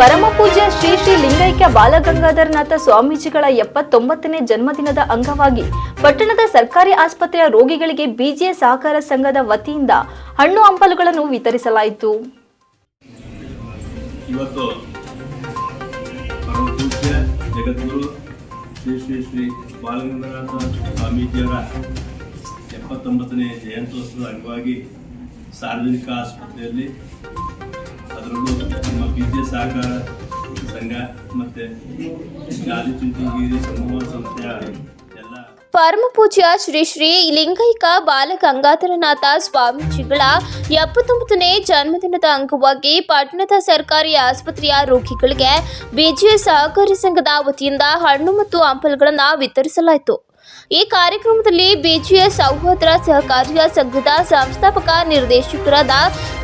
ಪರಮಪೂಜ್ಯ ಶ್ರೀ ಶ್ರೀ ಲಿಂಗೈಕ್ಯ ಬಾಲಗಂಗಾಧರನಾಥ ಸ್ವಾಮೀಜಿಗಳ ಎಪ್ಪತ್ತೊಂಬತ್ತನೇ ಜನ್ಮದಿನದ ಅಂಗವಾಗಿ ಪಟ್ಟಣದ ಸರ್ಕಾರಿ ಆಸ್ಪತ್ರೆಯ ರೋಗಿಗಳಿಗೆ ಬಿಜೆ ಸಹಕಾರ ಸಂಘದ ವತಿಯಿಂದ ಹಣ್ಣು ಹಂಪಲುಗಳನ್ನು ವಿತರಿಸಲಾಯಿತು. ಎಪ್ಪತ್ತೊಂಬತ್ತನೇ ಜಯಂತ್ಯೋತ್ಸವದ ಅಂಗವಾಗಿ ಸಾರ್ವಜನಿಕ ಆಸ್ಪತ್ರೆಯಲ್ಲಿ ಅದರಲ್ಲೂ ನಮ್ಮ ವಿದ್ಯೆ ಸಹಕಾರ ಸಂಘ ಮತ್ತು ಆದಿಚುಂಚನಗಿರಿ ಸಮೂಹ ಸಂಸ್ಥೆಯ ಪರಮ ಪೂಜ್ಯ ಶ್ರೀ ಶ್ರೀ ಲಿಂಗೈಕ ಬಾಲಗಂಗಾಧರನಾಥ ಸ್ವಾಮೀಜಿಗಳ ಎಪ್ಪತ್ತೊಂಬತ್ತನೇ ಜನ್ಮದಿನದ ಅಂಗವಾಗಿ ಪಟ್ಟಣದ ಸರ್ಕಾರಿ ಆಸ್ಪತ್ರೆಯ ರೋಗಿಗಳಿಗೆ ಬಿಜಿಎಸ್ ಸಹಕಾರಿ ಸಂಘದ ವತಿಯಿಂದ ಹಣ್ಣು ಮತ್ತು ಹಂಪಲುಗಳನ್ನು ವಿತರಿಸಲಾಯಿತು. ಈ ಕಾರ್ಯಕ್ರಮದಲ್ಲಿ ಬಿಜಿಎಸ್ ಸಹೋದರ ಸಹಕಾರಿಯ ಸಂಘದ ಸಂಸ್ಥಾಪಕ ನಿರ್ದೇಶಕರಾದ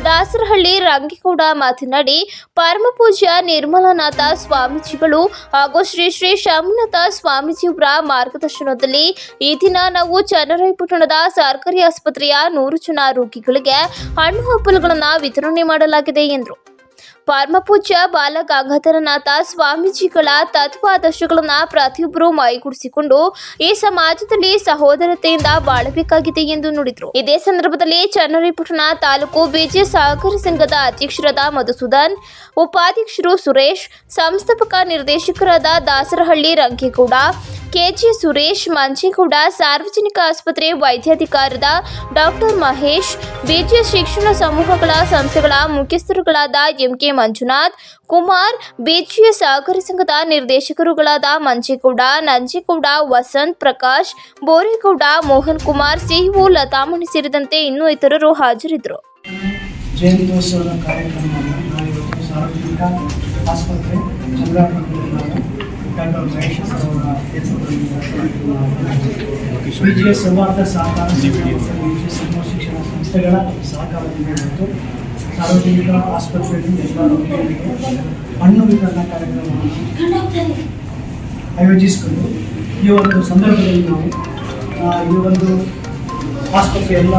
ದಾಸರಹಳ್ಳಿ ರಂಗೇಗೌಡ ಮಾತನಾಡಿ, ಪರಮಪೂಜ್ಯ ನಿರ್ಮಲಾನಾಥ ಸ್ವಾಮೀಜಿಗಳು ಹಾಗೂ ಶ್ರೀ ಶ್ರೀ ಶಂಭುನಾಥ ಸ್ವಾಮೀಜಿಯವರ ಮಾರ್ಗದರ್ಶನದಲ್ಲಿ ಈ ದಿನ ನಾವು ಚನ್ನರಾಯಪಟ್ಟಣದ ಸರ್ಕಾರಿ ಆಸ್ಪತ್ರೆಯ ನೂರು ಜನ ರೋಗಿಗಳಿಗೆ ಹಣ್ಣು ಹಂಪಲುಗಳನ್ನು ವಿತರಣೆ ಮಾಡಲಾಗಿದೆ ಎಂದರು. ಪರಮಪೂಜ್ಯ ಬಾಲ ಗಂಗಾಧರನಾಥ ಸ್ವಾಮೀಜಿಗಳ ತತ್ವಾದರ್ಶಗಳನ್ನು ಪ್ರತಿಯೊಬ್ಬರು ಮೈಗೂಡಿಸಿಕೊಂಡು ಈ ಸಮಾಜದಲ್ಲಿ ಸಹೋದರತೆಯಿಂದ ಬಾಳಬೇಕಾಗಿದೆ ಎಂದು ನುಡಿದರು. ಇದೇ ಸಂದರ್ಭದಲ್ಲಿ ಚನ್ನರಿಪಟ್ಟಣ ತಾಲೂಕು ಬಿಜೆ ಸಹಕಾರಿ ಸಂಘದ ಅಧ್ಯಕ್ಷರಾದ ಮಧುಸೂದನ್, ಉಪಾಧ್ಯಕ್ಷರು ಸುರೇಶ್, ಸಂಸ್ಥಾಪಕ ನಿರ್ದೇಶಕರಾದ ದಾಸರಹಳ್ಳಿ ರಂಗೇಗೌಡ ಕೆಜಿ ಸುರೇಶ್ ಮಂಜೇಗೌಡ, ಸಾರ್ವಜನಿಕ ಆಸ್ಪತ್ರೆ ವೈದ್ಯಾಧಿಕಾರದ ಡಾಕ್ಟರ್ ಮಹೇಶ್ ಬಿಜೆ ಶಿಕ್ಷಣ ಸಮೂಹಗಳ ಸಂಸ್ಥೆಗಳ ಮುಖ್ಯಸ್ಥರುಗಳಾದ ಎಂಕೆ ಮಂಜುನಾಥ್, ಕುಮಾರ್ ಬಿಜಿಎ ಸಹಕಾರಿ ಸಂಘದ ನಿರ್ದೇಶಕರುಗಳಾದ ಮಂಜೇಗೌಡ, ನಂಜೇಗೌಡ, ವಸಂತ್ ಪ್ರಕಾಶ್, ಬೋರೇಗೌಡ, ಮೋಹನ್ ಕುಮಾರ್ ಸಿಇಒ ಲತಾಮಣಿ ಸೇರಿದಂತೆ ಇನ್ನೂ ಇತರರು ಹಾಜರಿದ್ದರು ಆಸ್ಪತ್ರೆ ಬಿ ಸೌಹಾರ್ದ ಸಹಕಾರ ಸಮೂಹ ಶಿಕ್ಷಣ ಸಂಸ್ಥೆಗಳ ಸಹಕಾರದಿಂದ ಮತ್ತು ಸಾರ್ವಜನಿಕ ಆಸ್ಪತ್ರೆಯಲ್ಲಿ ಎಲ್ಲ ರೋಗಿಗಳಿಗೆ ಹಣ್ಣು ವಿತರಣಾ ಕಾರ್ಯಕ್ರಮವನ್ನು ಆಯೋಜಿಸಿಕೊಂಡು ಈ ಒಂದು ಸಂದರ್ಭದಲ್ಲಿ ನಾವು ಈ ಒಂದು ಆಸ್ಪತ್ರೆ ಎಲ್ಲ